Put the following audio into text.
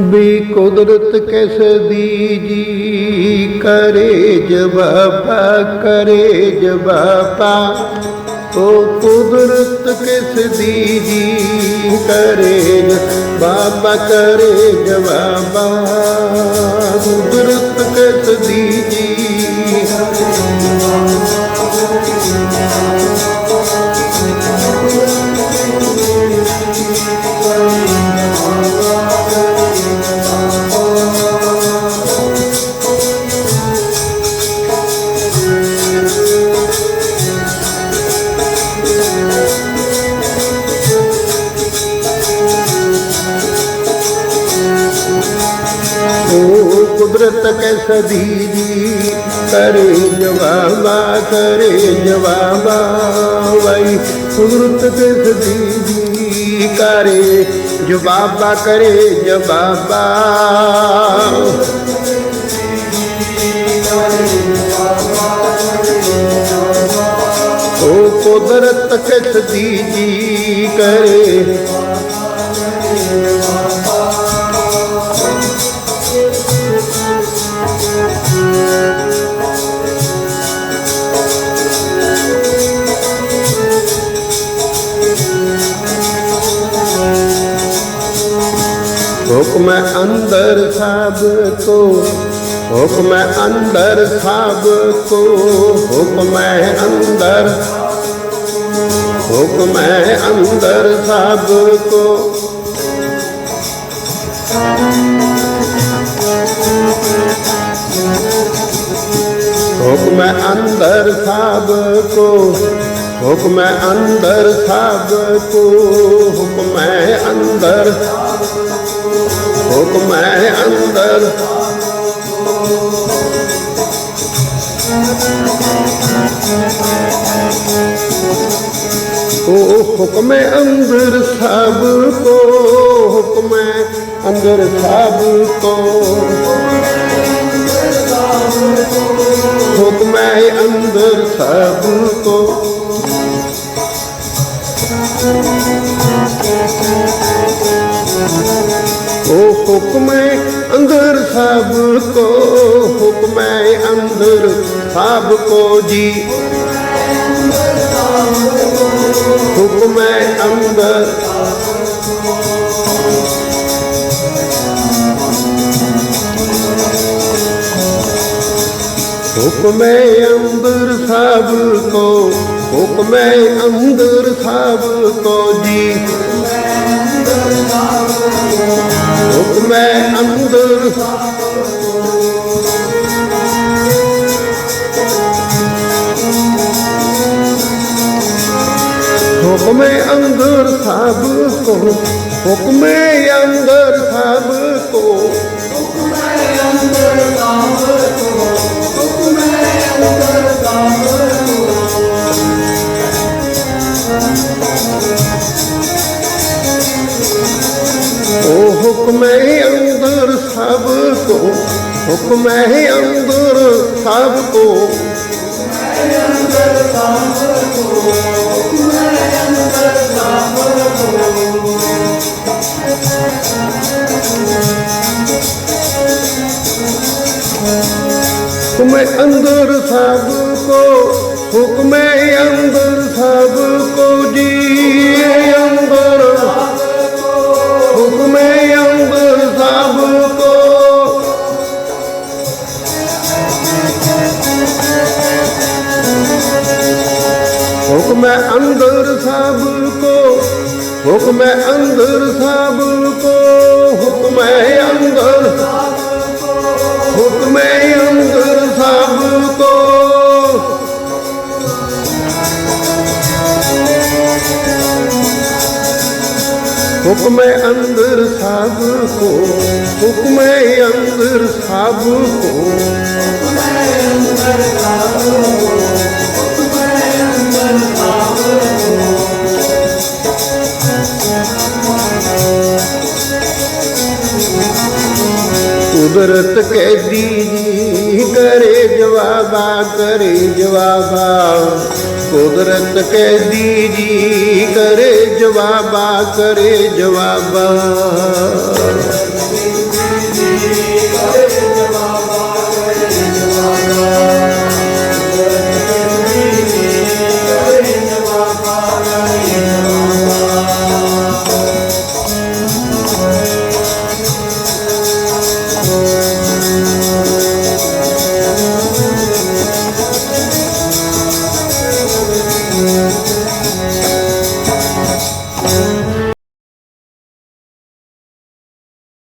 ਵੀ ਕੁਦਰਤ ਕਿਸ ਦੀ ਜੀ ਕਰੇ ਜਵਾਬਾ ਕਰੇ ਜਵਾਬਾ। ਉਹ ਕੁਦਰਤ ਕਿਸ ਦੀ ਕਰੇ ਬਾਬਾ ਕਰੇ ਜਵਾਬਾ। ਕੁਦਰਤ ਕਿਸ ਦੀ ਜੀ ਉਹ ਕੁਦਰਤ ਕੈਸ ਦੀ ਜੀ ਕਰੇ ਜਵਾਬਾ ਕਰੇ ਜਵਾਬਾ। ਵਈ ਕੁਦਰਤ ਕੈਸ ਦੀ ਜੀ ਕਰੇ ਜਵਾਬਾ ਕਰੇ ਜਵਾਬਾ। ਉਹ ਕੁਦਰਤ ਕਿਸ ਹੁਕਮ ਅੰਦਰ ਸਭ ਕੋ, ਹੁਕਮ ਅੰਦਰ ਸਭ ਕੋ, ਹੁਕਮ ਅੰਦਰ ਹੁਕਮ ਅੰਦਰ ਸਭ ਕੋ। ਹੁਕਮ ਅੰਦਰ ਸਭ ਕੋ, ਹੁਕਮ ਅੰਦਰ ਸਭ ਕੋ, ਹੁਕਮ ਅੰਦਰ ਹੁਕਮ ਅੰਦਰ। ਉਹ ਹੁਕਮ ਅੰਦਰ ਸਭ ਕੋ, ਹੁਕਮ ਅੰਦਰ ਸਭ ਕੋ। ਹੁਕਮ ਅੰਦਰ ਸਭ ਕੋ। ਉਹ ਹੁਕਮ ਅੰਦਰ ਸਭ ਕੋ, ਹੁਕਮ ਅੰਦਰ ਸਭ ਕੋ ਜੀ। ਹੁਕਮ ਅੰਦਰ। ਅੰਦਰ ਸਭ ਕੋ, ਹੁਕਮ ਅੰਦਰ ਸਭ ਕੋ ਜੀ। ਹੁਕਮ ਅੰਦਰ ਹੁਕਮ ਅੰਦਰ ਸਭ ਕੋ ਹੁਕਮ ਅੰਦਰ ਸਭ ਹੁਕਮ ਅੰਦਰ ਸਭ ਕੋ, ਹੁਕਮ ਅੰਦਰ ਸਭ ਕੋ। ਹੁਕਮ ਅੰਦਰ ਸਭ ਕੋ, ਹੁਕਮ ਅੰਦਰ ਸਭ ਹੁਕਮ ਅੰਦਰ ਸਭ ਕੋ, ਹੁਕਮ ਅੰਦਰ ਸਭ ਕੋ, ਹੁਕਮ ਅੰਦਰ ਹੁਕਮ ਅੰਦਰ ਸਭ ਕੋ। ਹੁਕਮ ਅੰਦਰ ਸਭ ਕੋ, ਹੁਕਮ ਅੰਦਰ ਸਭ ਕੋ। ਕੁਦਰਤ ਕੈਦੀ ਜੀ ਕਰੇ ਜਵਾਬਾ ਕਰੇ ਜਵਾਬਾ। ਕੁਦਰਤ ਕੈਦੀ ਜੀ ਕਰੇ ਜਵਾਬਾ ਕਰੇ ਜਵਾਬਾ।